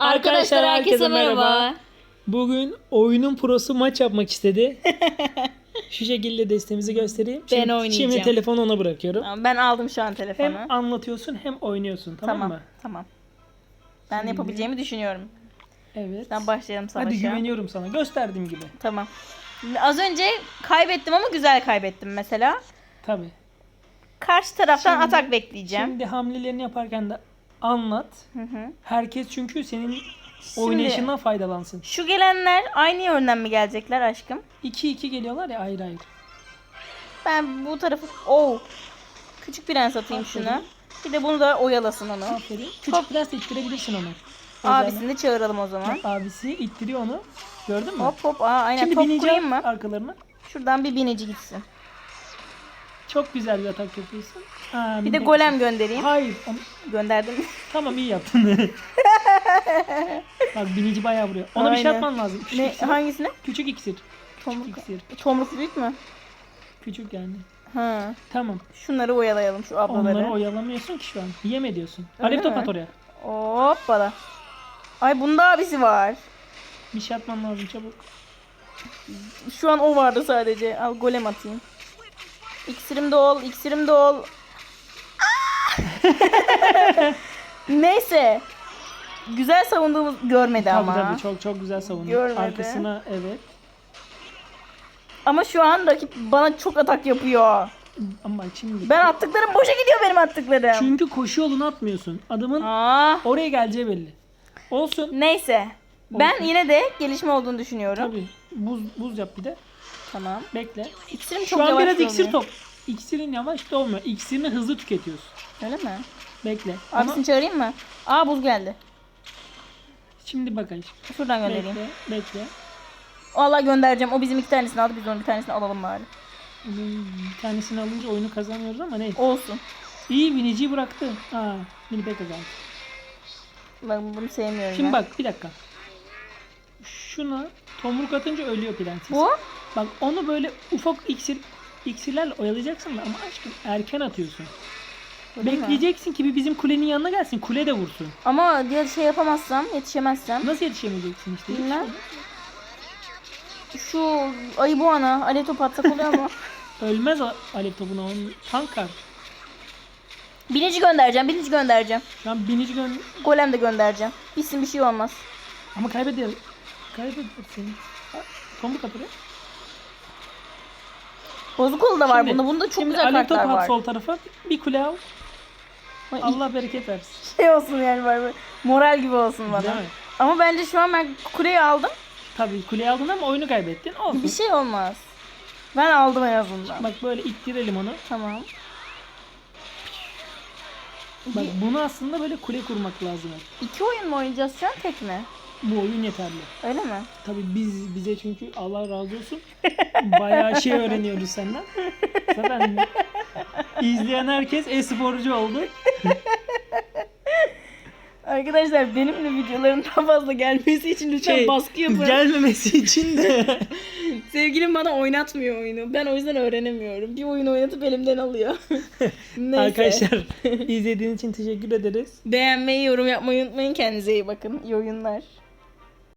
Arkadaşlar herkese merhaba. Bugün oyunun prosu maç yapmak istedi. Şu şekilde destemizi göstereyim. Ben Şimdi- oynayacağım. Şimdi telefonu ona bırakıyorum. Tamam, ben aldım şu an telefonu. Hem anlatıyorsun hem oynuyorsun tamam, tamam. mı? Tamam. Ben yapabileceğimi düşünüyorum. Evet. Sen başlayalım savaşa. Hadi güveniyorum sana. Gösterdiğim gibi. Tamam. Şimdi Az önce kaybettim ama güzel kaybettim mesela. Tabii. Karşı taraftan Şimdi- atak bekleyeceğim. Şimdi hamlelerini yaparken de anlat. Hı hı. Herkes çünkü senin Şimdi- oynayışından faydalansın. Şu gelenler aynı yönden mi gelecekler aşkım? 2-2 geliyorlar ya ayrı ayrı. Ben bu tarafı... Oo. Küçük prens atayım Aferin. şuna. Bir de bunu da oyalasın onu. Aferin. Küçük Hop. biraz ittirebilirsin onu. Abisini de çağıralım o zaman. Abisi ittiriyor onu. Gördün mü? Hop hop. Aa, aynen Şimdi top koyayım mı? arkalarına. Şuradan bir binici gitsin. Çok güzel bir atak yapıyorsun. Ha, Bir de golem göndereyim. Hayır. Gönderdim. Tamam iyi yaptın. Bak binici bayağı vuruyor. Ona bir şey Aynen. yapman lazım. Küçük ne, iksir. hangisine? Küçük iksir. Tomruk. iksir. Tomruk büyük mü? Küçük yani. Ha. Tamam. Şunları oyalayalım şu ablaları. Onları oyalamıyorsun ki şu an. Yeme diyorsun. Öyle Alev top mi? at oraya. Hoppala. Ay bunda abisi var. Bir şey atman lazım çabuk. Şu an o vardı sadece. Al golem atayım. İksirim de ol, iksirim de ol. Ah! Neyse. Güzel savunduğumuz görmedi ama. Tabii tabii çok çok güzel savundun. Görmedi. Arkasına evet. Ama şu an rakip bana çok atak yapıyor. Ama şimdi. Ben attıklarım boşa gidiyor benim attıklarım. Çünkü koşu yolunu atmıyorsun. Adamın Aa, oraya geleceği belli. Olsun. neyse. Ben Olsun. yine de gelişme olduğunu düşünüyorum. Tabii. Buz buz yap bir de. Tamam. Bekle. İksirim çok Şu an yavaş biraz oluyor. iksir top. İksirin yavaş da olmuyor. İksirini hızlı tüketiyorsun. Öyle mi? Bekle. Ama Abisini çağırayım mı? Aa buz geldi. şimdi bakın. Şuradan göndereyim. Bekle. Bekle. Vallahi göndereceğim. O bizim iki tanesini aldı. Biz onun bir tanesini alalım bari. Bir tanesini alınca oyunu kazanıyoruz ama neyse. Olsun. İyi biniciyi bıraktı. Aa, beni pek kazandı. Ben bunu sevmiyorum Şimdi ya. bak bir dakika. Şuna tomruk atınca ölüyor prenses. Bu? Bak onu böyle ufak iksir iksirlerle oyalayacaksın da ama aşkım erken atıyorsun. Öyle mi? Bekleyeceksin ki bir bizim kulenin yanına gelsin. Kule de vursun. Ama diğer şey yapamazsam, yetişemezsem. Nasıl yetişemeyeceksin işte? Bilmem. Şu ayı bu ana. Alev topu atsak oluyor mu? Ölmez alev topuna onun tankar. Binici göndereceğim. Binici göndereceğim. Şu an binici gön... Golem de göndereceğim. Bitsin bir şey olmaz. Ama kaybeder. Kaybedersin. Ha, Tomruk at oraya. Bozuk kolu da var Şimdi- bunda. Bunda çok Şimdi güzel alev kartlar topu at var. sol tarafa. Bir kule al. Ay, Allah bereket versin. Şey olsun yani böyle moral gibi olsun Değil bana. mi? Ama bence şu an ben kuleyi aldım. Tabii kuleyi aldın ama oyunu kaybettin. Olsun. Bir şey olmaz. Ben aldım en azından. Bak böyle ittirelim onu. Tamam. Bak bunu aslında böyle kule kurmak lazım. İki oyun mu oynayacağız şu an tek mi? Bu oyun yeterli. Öyle mi? Tabii biz bize çünkü Allah razı olsun bayağı şey öğreniyoruz senden. Zaten izleyen herkes e-sporcu oldu. Arkadaşlar benimle videoların daha fazla gelmesi için lütfen Şey, baskı yapın. Gelmemesi için de Sevgilim bana oynatmıyor oyunu. Ben o yüzden öğrenemiyorum. Bir oyun oynatıp elimden alıyor. Neyse. arkadaşlar izlediğiniz için teşekkür ederiz. Beğenmeyi, yorum yapmayı unutmayın. Kendinize iyi bakın. İyi oyunlar.